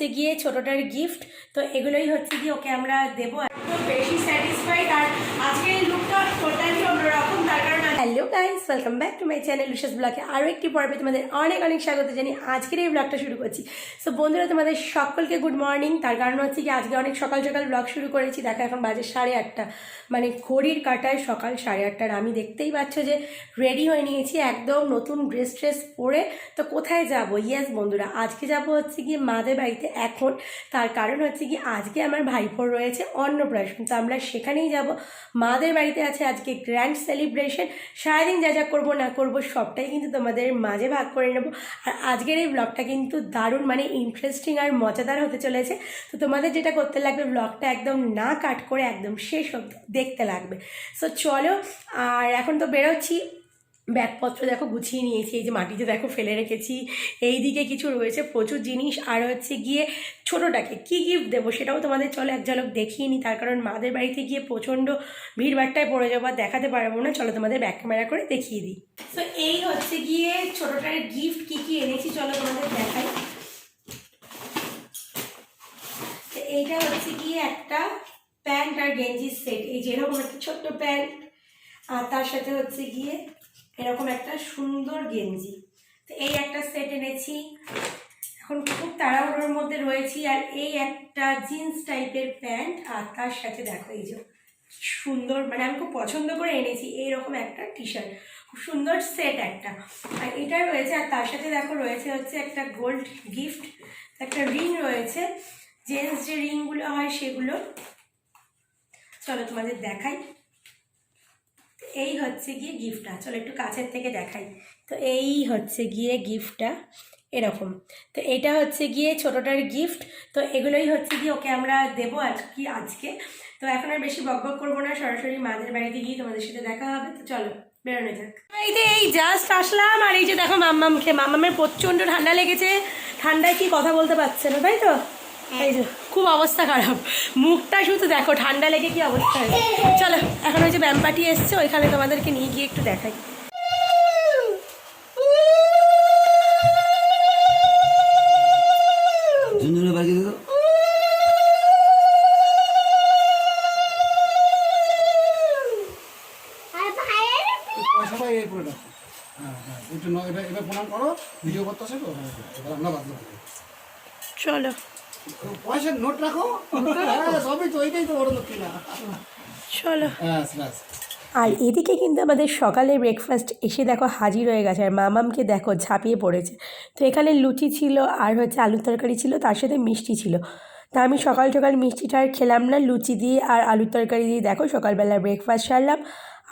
হচ্ছে গিয়ে ছোটোটার গিফট তো এগুলোই হচ্ছে গিয়ে ওকে আমরা দেবো বেশি স্যাটিসফাইড আর আজকের এই লুকটা টোটালি অন্যরকম, তার কারণ hello guys welcome back to my channel luscious ব্লগে আরও একটি পর্বে তোমাদের অনেক অনেক স্বাগত জানি আজকের এই ব্লগটা শুরু করছি। সো বন্ধুরা, তোমাদের সকলকে গুড মর্নিং তার কারণ হচ্ছে কি, আজকে অনেক সকাল সকাল ব্লগ শুরু করেছি। দেখো, এখন বাজে সাড়ে আটটা। মানে ঘড়ির কাটায় সকাল সাড়ে আটটার আমি দেখতেই পাচ্ছ যে রেডি হয়ে নিয়েছি একদম নতুন ড্রেস ট্রেস পরে। তো কোথায় যাব? ইয়েস বন্ধুরা, আজকে যাব হচ্ছে গিয়ে মাদের বাড়িতে এখন। তার কারণ হচ্ছে কি, আজকে আমার ভাইপোর রয়েছে অন্নপ্রাশন। তো আমরা সেখানেই যাব। মাদের বাড়িতে আছে আজকে গ্র্যান্ড সেলিব্রেশন সারাদিন যা যা করব না করব সবটাই কিন্তু তোমাদের মাঝে ভাগ করে নেব। আর আজকের এই ব্লগটা কিন্তু দারুণ মানে ইন্টারেস্টিং আর মজাদার হতে চলেছে। তো তোমাদের যেটা করতে লাগবে ব্লগটা একদম না কাট করে একদম শেষ অব্দি দেখতে লাগবে। সো চলো, আর এখন তো বেরোচ্ছি। ব্যাগপত্র দেখো গুছিয়ে নিয়েছি, এই যে মাটিতে দেখো ফেলে রেখেছি। এই দিকে কিছু রয়েছে, প্রচুর জিনিস। আর হচ্ছে গিয়ে ছোটোটাকে কি গিফট দেবো সেটাও তোমাদের চলো এক ঝলক দেখিয়ে নিই তার কারণ মাদের বাড়িতে গিয়ে প্রচণ্ড ভিড়ভাট্টায় পড়ে যাব আর দেখাতে পারব না। চলো তোমাদের ব্যাক ক্যামেরা করে দেখিয়ে দিই। তো এই হচ্ছে গিয়ে ছোটোটার গিফট কি কি এনেছি চলো তোমাদের দেখাই। এইটা হচ্ছে গিয়ে একটা প্যান্ট আর গেঞ্জির সেট। এই যেরকম একটা ছোট্ট প্যান্ট। আর তার সাথে হচ্ছে গিয়ে এরকম একটা সুন্দর গেঞ্জি। তো এই একটা সেট এনেছি। এখন খুব তাড়াহুড়োর মধ্যে রয়েছি আর এই একটা জিন্স টাইপের প্যান্ট। আর তার সাথে দেখো এই যে সুন্দর মানে আমি খুব পছন্দ করে এনেছি এইরকম একটা টি শার্ট খুব সুন্দর সেট একটা। আর এটা রয়েছে আর তার সাথে দেখো রয়েছে হচ্ছে একটা গোল্ড গিফট। একটা রিং রয়েছে। জেন্টস যে রিংগুলো হয় সেগুলো। চলো তোমাদের দেখাই। এই হচ্ছে গিয়ে গিফটটা চলো একটু কাছের থেকে দেখাই। তো এই হচ্ছে গিয়ে গিফটটা এরকম। তো এটা হচ্ছে গিয়ে ছোটোটার গিফট তো এগুলোই হচ্ছে গিয়ে ওকে আমরা দেবো আর কি আজকে। তো এখন আর বেশি বক বক করব না। সরাসরি মাদের বাড়িতে গিয়ে তোমাদের সাথে দেখা হবে। তো চলো, বেরোনো যাক। এই যে এই জাস্ট আসলাম। আর এই যে দেখো মাম্মামকে মাম্মামের প্রচণ্ড ঠান্ডা লেগেছে। ঠান্ডায় কি কথা বলতে পারছে না, তাই তো? এই যে। খুব অবস্থা খারাপ। মুখটা শুধু দেখো ঠান্ডা লেগে কি অবস্থা হয়েছে? চলো এখন ওই যে ব্যাম্পাটি এসছে ওইখানে তোমাদেরকে নিয়ে গিয়ে একটু দেখাই। এই করে রাখো হ্যাঁ হ্যাঁ একটু ন- এটা এটা প্রণাম করো ভিডিও করতে আসে তো হ্যাঁ আমরা বাদ চলো। পয়সার নোট রাখো। হ্যাঁ সবই তো ওইটাই তো বড় লক্ষ্মী না চলো। হ্যাঁ ব্যাস আর এদিকে কিন্তু আমাদের সকালে ব্রেকফাস্ট এসে দেখো হাজির হয়ে গেছে আর মামামকে দেখো ঝাঁপিয়ে পড়েছে। তো এখানে লুচি ছিল আর হচ্ছে আলুর তরকারি ছিল তার সাথে মিষ্টি ছিল। তা আমি সকাল সকাল মিষ্টিটা আর খেলাম না লুচি দিয়ে আর আলুর তরকারি দিয়ে দেখো সকালবেলা ব্রেকফাস্ট সারলাম।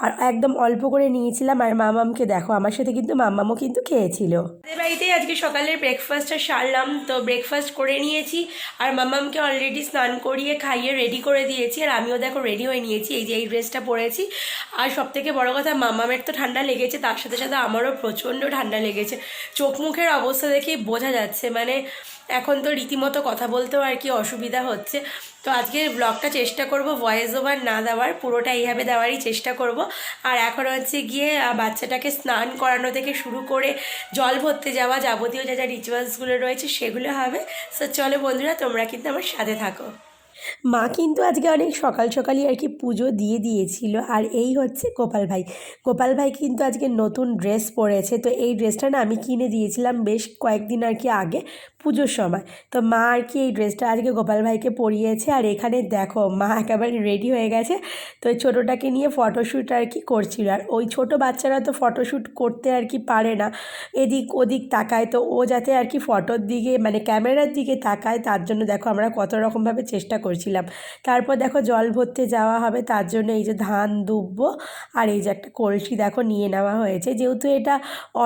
আর একদম অল্প করে নিয়েছিলাম আর মামামকে, দেখো আমার সাথে কিন্তু মামামও কিন্তু খেয়েছিল। আমাদের বাড়িতেই আজকে সকালের ব্রেকফাস্টটা সারলাম, তো ব্রেকফাস্ট করে নিয়েছি আর মামামকে অলরেডি স্নান করিয়ে খাইয়ে রেডি করে দিয়েছি আর আমিও দেখো রেডি হয়ে নিয়েছি, এই যে এই ড্রেসটা পরেছি। আর সব থেকে বড়ো কথা, মামামের তো ঠান্ডা লেগেছে, তার সাথে সাথে আমারও প্রচণ্ড ঠান্ডা লেগেছে। চোখ মুখের অবস্থা দেখেই বোঝা যাচ্ছে মানে এখন তো রীতিমতো কথা বলতেও আর কি অসুবিধা হচ্ছে। তো আজকে ব্লগটা চেষ্টা করব ভয়েস ওভার না দেওয়ার, পুরোটা এইভাবে দেওয়ারই চেষ্টা করব। আর এখন হচ্ছে গিয়ে বাচ্চাটাকে স্নান করানো থেকে শুরু করে জল ভরতে যাওয়া যাবতীয় যা যা রিচুয়ালসগুলো রয়েছে সেগুলো হবে। সো চলো বন্ধুরা, তোমরা কিন্তু আমার সাথে থাকো। মা কিন্তু আজকে অনেক সকাল সকালই আর কি পুজো দিয়ে দিয়েছিল। আর এই হচ্ছে গোপাল ভাই। গোপাল ভাই কিন্তু আজকে নতুন ড্রেস পরেছে। তো এই ড্রেসটা না আমি কিনে দিয়েছিলাম বেশ কয়েকদিন আর কি আগে পুজোর সময়। তো মা আর কি এই ড্রেসটা আজকে গোপাল ভাইকে পরিয়েছে। আর এখানে দেখো মা একেবারে রেডি হয়ে গেছে। তো ছোটোটাকে নিয়ে ফটোশ্যুট আর কি করছিল। আর ওই ছোট বাচ্চারা তো ফটোশ্যুট করতে আর কি পারে না। এদিক ওদিক তাকায়। তো ও যাতে আর কি ফটোর দিকে মানে ক্যামেরার দিকে তাকায়, তার জন্য দেখো আমরা কত রকমভাবে চেষ্টা করছিলাম। তারপর দেখো জল ভরতে যাওয়া হবে, তার জন্য এই যে ধান দুব্বো আর এই যে একটা কলসি দেখো নিয়ে নেওয়া হয়েছে। যেহেতু এটা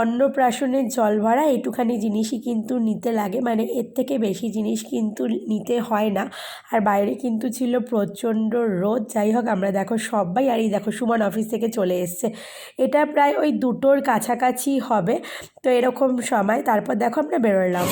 অন্নপ্রাশনের জল ভরা এইটুখানি জিনিসই কিন্তু নিতে লাগে। মানে এর থেকে বেশি জিনিস কিন্তু নিতে হয় না। আর বাইরে কিন্তু ছিল প্রচণ্ড রোদ। যাই হোক, আমরা দেখো সবাই, আর এই দেখো সুমন অফিস থেকে চলে এসছে। এটা প্রায় ওই দুটোর কাছাকাছি হবে। তো এরকম সময়, তারপর দেখো আমরা বেরোলাম।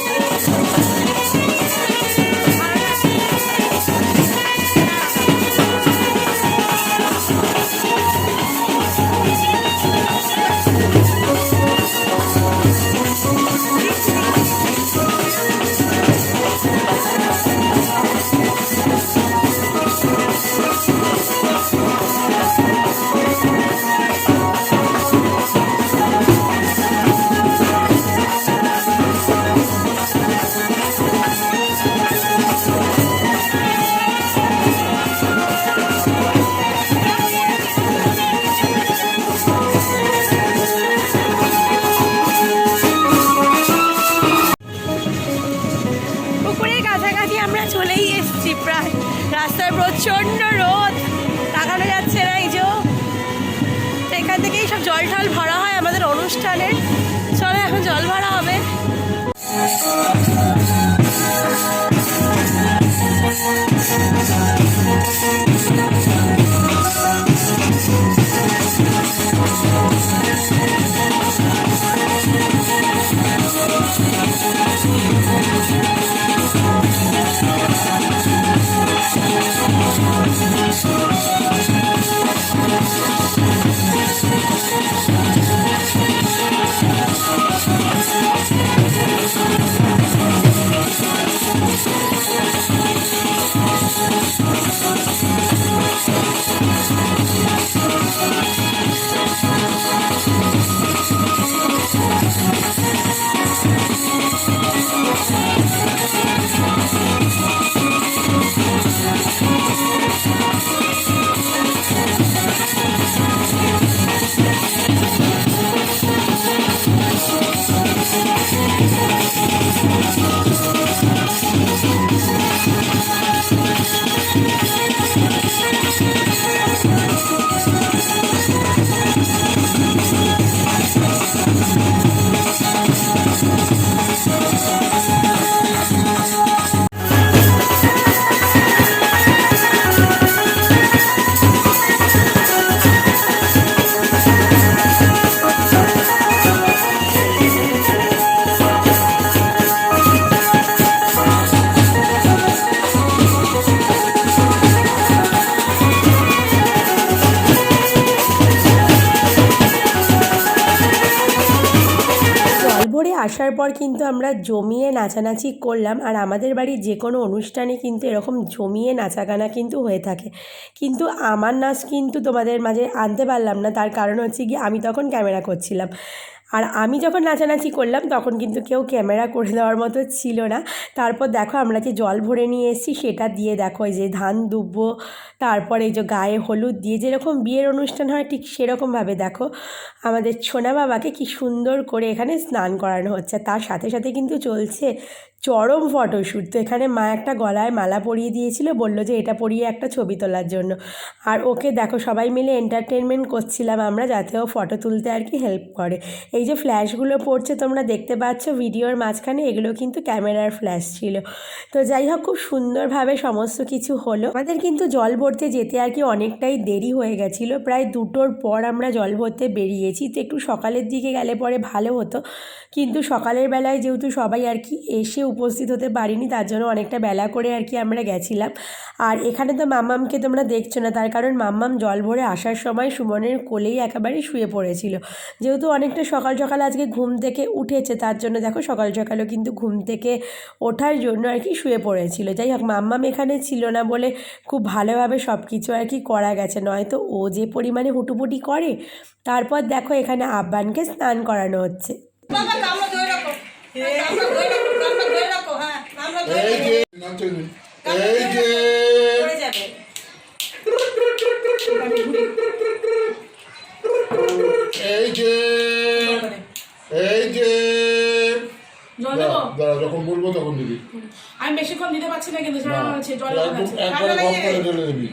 ভরে আসার পর কিন্তু আমরা জমিয়ে নাচানাচি করলাম আর আমাদের বাড়ির যে কোনো অনুষ্ঠানে কিন্তু এরকম জমিয়ে নাচা গানা কিন্তু হয়ে থাকে। কিন্তু আমার নাচ কিন্তু তোমাদের মাঝে আনতে পারলাম না, তার কারণ হচ্ছে কি আমি তখন ক্যামেরা করছিলাম। আর আমি যখন নাচানাচি করলাম, তখন কিন্তু কেউ ক্যামেরা করে দেওয়ার মতো ছিল না। তারপর দেখো আমরা যে জল ভরে নিয়ে এসেছি, সেটা দিয়ে দেখো এই যে ধান দুব্বো, তারপরে এই যে গায়ে হলুদ দিয়ে যেরকম বিয়ের অনুষ্ঠান হয়, ঠিক সেরকমভাবে দেখো আমাদের ছোনা বাবাকে কি সুন্দর করে এখানে স্নান করানো হচ্ছে। তার সাথে সাথে কিন্তু চলছে চরম ফটোশ্যুট। তো এখানে মা একটা গলায় মালা পরিয়ে দিয়েছিল, বলল যে এটা পরিয়ে একটা ছবি তোলার জন্য। আর ওকে দেখো, সবাই মিলে এন্টারটেনমেন্ট করছিলাম আমরা, যাতে ও ফটো তুলতে আর কি হেল্প করে। এই যে ফ্ল্যাশগুলো পড়ছে, তোমরা দেখতে পাচ্ছ, ভিডিওর মাঝখানে এগুলো কিন্তু ক্যামেরার ফ্ল্যাশ ছিল। তো যাই হোক, খুব সুন্দরভাবে সমস্ত কিছু হলো। আমাদের কিন্তু জল ভরতে যেতে আর কি অনেকটাই দেরি হয়ে গেছিল। প্রায় দুটোর পর আমরা জল ভরতে বেরিয়েছি। তো একটু সকালের দিকে গেলে পরে ভালো হতো। কিন্তু সকালের বেলায় যেহেতু সবাই আর কি এসে উপস্থিত হতে পারিনি, তার জন্য অনেকটা বেলা করে আর কি আমরা গেছিলাম। আর এখানে তো মাম্মামকে তোমরা দেখছ না, তার কারণ মাম্মাম জল ভরে আসার সময় সুমনের কোলেই একেবারে শুয়ে পড়েছিল। যেহেতু অনেকটা সকাল সকাল আজকে ঘুম থেকে উঠেছে, তার জন্য দেখো সকাল সকালও কিন্তু ঘুম থেকে ওঠার জন্য আর কি শুয়ে পড়েছিল। যাই হোক, মাম্মাম এখানে ছিল না বলে খুব ভালোভাবে সব কিছু আর কি করা গেছে। নয়তো ও যে পরিমাণে হুটুপুটি করে, তারপর দেখো এখানে আব্বানকে স্নান করানো হচ্ছে। হ্যাঁ এই যে এই যখন বলব তখন দিবি আমি বেশিক্ষণ দিতে পারছি না কিন্তু জল একদম আছে করে ঢেলে দিবি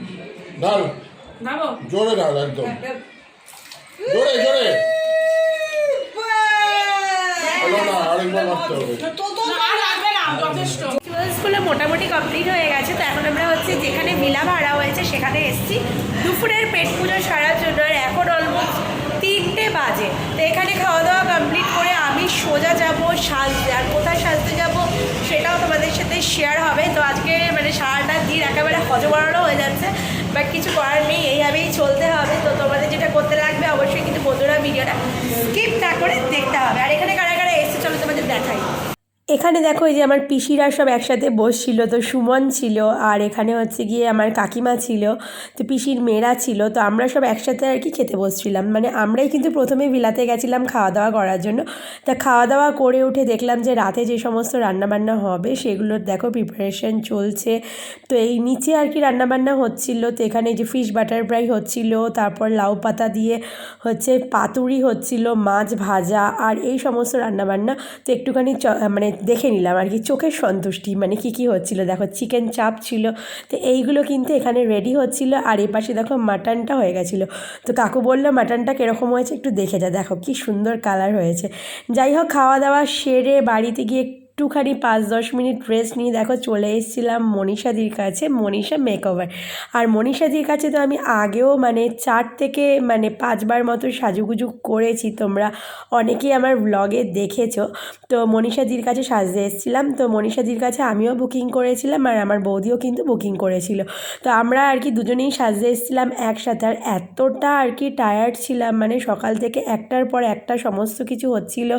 দাবো জোরে ঢাল একদম জোরে জোরে হলো না হবে রিচুয়ালসগুলো মোটামুটি কমপ্লিট হয়ে গেছে তো এখন আমরা হচ্ছে যেখানে ভিলা ভাড়া হয়েছে সেখানে এসেছি। দুপুরের পেট পুজো সারার জন্য আর এখন অলমোস্ট তিনটে বাজে। তো এখানে খাওয়া দাওয়া কমপ্লিট করে আমি সোজা যাব সাজতে। আর কোথায় সাজতে যাব সেটাও তোমাদের সাথে শেয়ার হবে। তো আজকে মানে সারাটা দিন একেবারে হজবড়ানো হয়ে যাচ্ছে বাট কিছু করার নেই এইভাবেই চলতে হবে। তো তোমাদের যেটা করতে লাগবে অবশ্যই কিন্তু বন্ধুরা ভিডিওটা স্কিপ না করে দেখতে হবে। আর এখানে চলো তোমাদের দেখাই এখানে দেখো এই যে আমার পিসিরা সব একসাথে বসছিল, তো সুমন ছিল আর এখানে হচ্ছে গিয়ে আমার কাকিমা ছিল, তো পিসির মেয়েরা ছিল, তো আমরা সব একসাথে আর কি খেতে বসছিলাম। মানে আমরাই কিন্তু প্রথমে বিলাতে গেছিলাম খাওয়া দাওয়া করার জন্য। তা খাওয়া দাওয়া করে উঠে দেখলাম যে রাতে যে সমস্ত রান্নাবান্না হবে সেগুলোর দেখো প্রিপারেশন চলছে। তো এই নিচে আর কি রান্নাবান্না হচ্ছিল, তো এখানে যে ফিশ বাটার ফ্রাই হচ্ছিল, তারপর লাউ পাতা দিয়ে হচ্ছে পাতুরি হচ্ছিল, মাছ ভাজা আর এই সমস্ত রান্নাবান্না। তো একটুখানি মানে দেখে নিলাম আর কি, চোখের সন্তুষ্টি মানে কি কি হচ্ছিল? দেখো চিকেন চাপ ছিল, তো এইগুলো কিন্তু এখানে রেডি হচ্ছিল আর এই পাশে দেখো মাটনটা হয়ে গেছিল। তো কাকু বলল মাটনটা কীরকম হয়েছে একটু দেখে যা, দেখো কি সুন্দর কালার হয়েছে। যাই হোক, খাওয়া দাওয়া সেরে বাড়িতে গিয়ে একটুখানি পাঁচ, দশ মিনিট রেস্ট নিয়ে দেখো চলে এসেছিলাম মনীষাদির কাছে, মনীষা মেকওভার আর মনীষাদির কাছে তো আমি আগেও মানে চার থেকে মানে পাঁচবার মতো সাজুগুজু করেছি, তোমরা অনেকেই আমার ব্লগে দেখেছ। তো মনীষাদির কাছে সাজতে এসেছিলাম, তো মনীষাদির কাছে আমিও বুকিং করেছিলাম আর আমার বৌদিও কিন্তু বুকিং করেছিল। তো আমরা আর কি দুজনেই সাজতে এসেছিলাম একসাথে, আর এতটা আর কি টায়ার্ড ছিলাম মানে সকাল থেকে একটার পর একটা সমস্ত কিছু হচ্ছিল।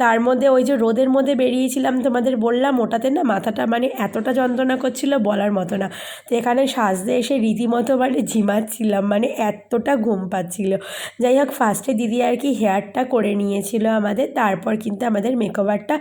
তার মধ্যে ওই যে রোদের মধ্যে বেরিয়েছিলাম তোমাদের বললাম, ওটাতে না মাথাটা মানে এতটা যন্ত্রণা করছিল বলার মতো না। তো এখানে সাজতে এসে রীতিমতো মানে ঝিমাচ্ছিলাম মানে এতটা ঘুম পাচ্ছিল। যাই হোক ফার্স্টে দিদি আর কি হেয়ারটা করে নিয়েছিল আমাদের, তারপর কিন্তু আমাদের মেকওভারটা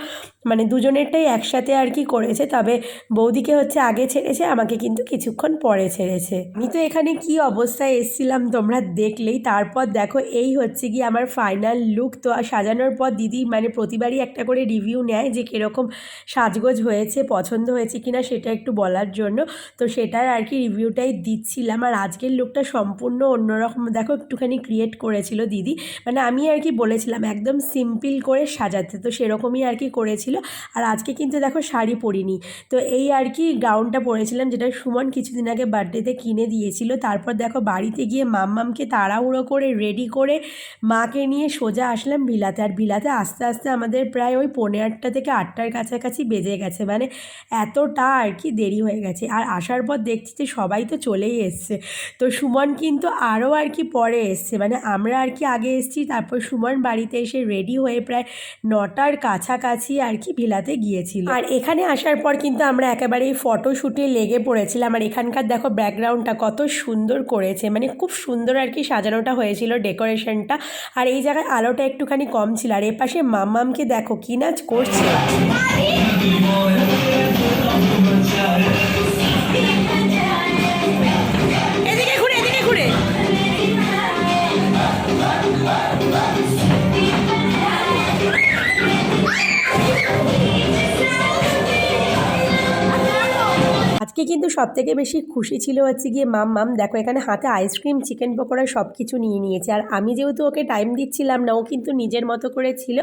মানে দুজনেরটাই একসাথে আর কি করেছে। তবে বৌদিকে হচ্ছে আগে ছেড়েছে, আমাকে কিন্তু কিছুক্ষণ পরে ছেড়েছে। আমি তো এখানে কি অবস্থায় এসছিলাম তোমরা দেখলেই। তারপর দেখো, এই হচ্ছে কি আমার ফাইনাল লুক তো সাজানোর পর দিদি মানে প্রতিবারই একটা করে রিভিউ নেয় যে কীরকম সাজগোজ হয়েছে, পছন্দ হয়েছে কিনা সেটা একটু বলার জন্য। তো সেটার আর কি রিভিউটাই দিচ্ছিলাম। আর আজকের লুকটা সম্পূর্ণ অন্যরকম। দেখো, একটুখানি ক্রিয়েট করেছিল দিদি। মানে আমি আর কি বলেছিলাম, একদম সিম্পল করে সাজাতে। তো সেরকমই আর কি করেছিল। আর আজকে কিন্তু দেখো, শাড়ি পরিনি। তো এই আর কি গাউনটা পরেছিলাম, যেটা সুমন কিছুদিন আগে বার্থডেতে কিনে দিয়েছিল। তারপর দেখো, বাড়িতে গিয়ে মাম্মামকে তাড়াহুড়ো করে রেডি করে মাকে নিয়ে সোজা আসলাম ভিলাতে আর ভিলাতে আস্তে আস্তে আমাদের প্রায় ওই পৌনে আটটা থেকে আটটার কাছাকাছি বেজে গেছে। মানে এতটা আর কি দেরি হয়ে গেছে। আর আসার পর দেখছি যে সবাই তো চলেই এসছে। তো সুমন কিন্তু আরও আর কি পরে এসছে। মানে আমরা আর কি আগে এসছি, তারপর সুমন বাড়িতে এসে রেডি হয়ে প্রায় নটার কাছাকাছি আর কি ভিলাতে গিয়েছিল। আর এখানে আসার পর কিন্তু আমরা একেবারেই ফটোশ্যুটে লেগে পড়েছিলাম। আর এখানকার দেখো ব্যাকগ্রাউন্ডটা কত সুন্দর করেছে। মানে খুব সুন্দর আর কি সাজানোটা হয়েছিল ডেকোরেশনটা। আর এই জায়গায় আলোটা একটুখানি কম ছিল। আর এপাশে মাম্মামকে দেখো কি নাচ করছে। এদিকে আজকে কিন্তু সব থেকে বেশি খুশি ছিল হচ্ছে গিয়ে মাম মাম, দেখো এখানে হাতে আইসক্রিম, চিকেন পকোড়া সব কিছু নিয়ে নিয়েছে। আর আমি যেহেতু ওকে টাইম দিচ্ছিলাম না, ও কিন্তু নিজের মতো করে ছিল।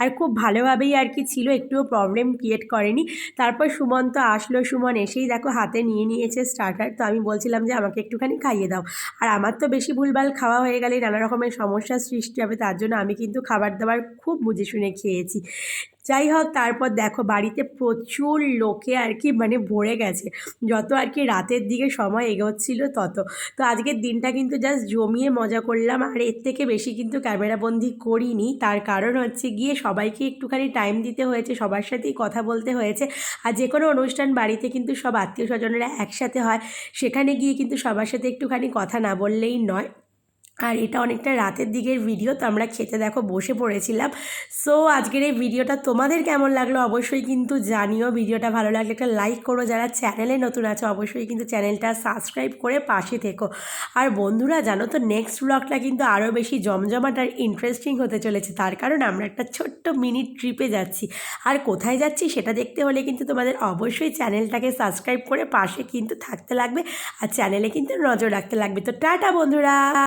আর খুব ভালোভাবেই আর কি ছিল, একটুও প্রবলেম ক্রিয়েট করেনি। তারপর সুমন তো আসলো, সুমন এসেই দেখো হাতে নিয়ে নিয়েছে স্টার্টার তো আমি বলছিলাম যে, আমাকে একটুখানি খাইয়ে দাও। আর আমার তো বেশি ভুলভাল খাওয়া হয়ে গেলে নানা রকমের সমস্যার সৃষ্টি হবে, তার জন্য আমি কিন্তু খাবার দাবার খুব বুঝে শুনে খেয়েছি। যাই হোক তারপর দেখো বাড়িতে প্রচুর লোকে আর কি মানে ভরে গেছে। যত আর কি রাতের দিকে সময় এগোচ্ছিল তত। তো আজকের দিনটা কিন্তু জাস্ট জমিয়ে মজা করলাম। আর এর থেকে বেশি কিন্তু ক্যামেরাবন্দি করিনি। তার কারণ হচ্ছে গিয়ে সবাইকে একটুখানি টাইম দিতে হয়েছে, সবার সাথেই কথা বলতে হয়েছে। আর যে কোনো অনুষ্ঠান বাড়িতে কিন্তু সব আত্মীয় স্বজনেরা একসাথে হয়। সেখানে গিয়ে কিন্তু সবার সাথে একটুখানি কথা না বললেই নয়। আর এটা অনেকটা রাতের দিকের ভিডিও তো আমরা খেতে দেখো বসে পড়েছিলাম। সো আজকের এই ভিডিওটা তোমাদের কেমন লাগল অবশ্যই কিন্তু জানিও। ভিডিওটা ভালো লাগলে একটা লাইক করো। যারা চ্যানেলে নতুন আছে, অবশ্যই কিন্তু চ্যানেলটা সাবস্ক্রাইব করে পাশে থেকো। আর বন্ধুরা, জানো তো নেক্সট ব্লগটা কিন্তু আরও বেশি জমজমাট আর ইন্টারেস্টিং হতে চলেছে। তার কারণ আমরা একটা ছোট্ট মিনি ট্রিপে যাচ্ছি। আর কোথায় যাচ্ছি সেটা দেখতে হলে কিন্তু তোমাদের অবশ্যই চ্যানেলটাকে সাবস্ক্রাইব করে পাশে কিন্তু থাকতে লাগবে। আর চ্যানেলে কিন্তু নজর রাখতে লাগবে। তো টাটা, বন্ধুরা!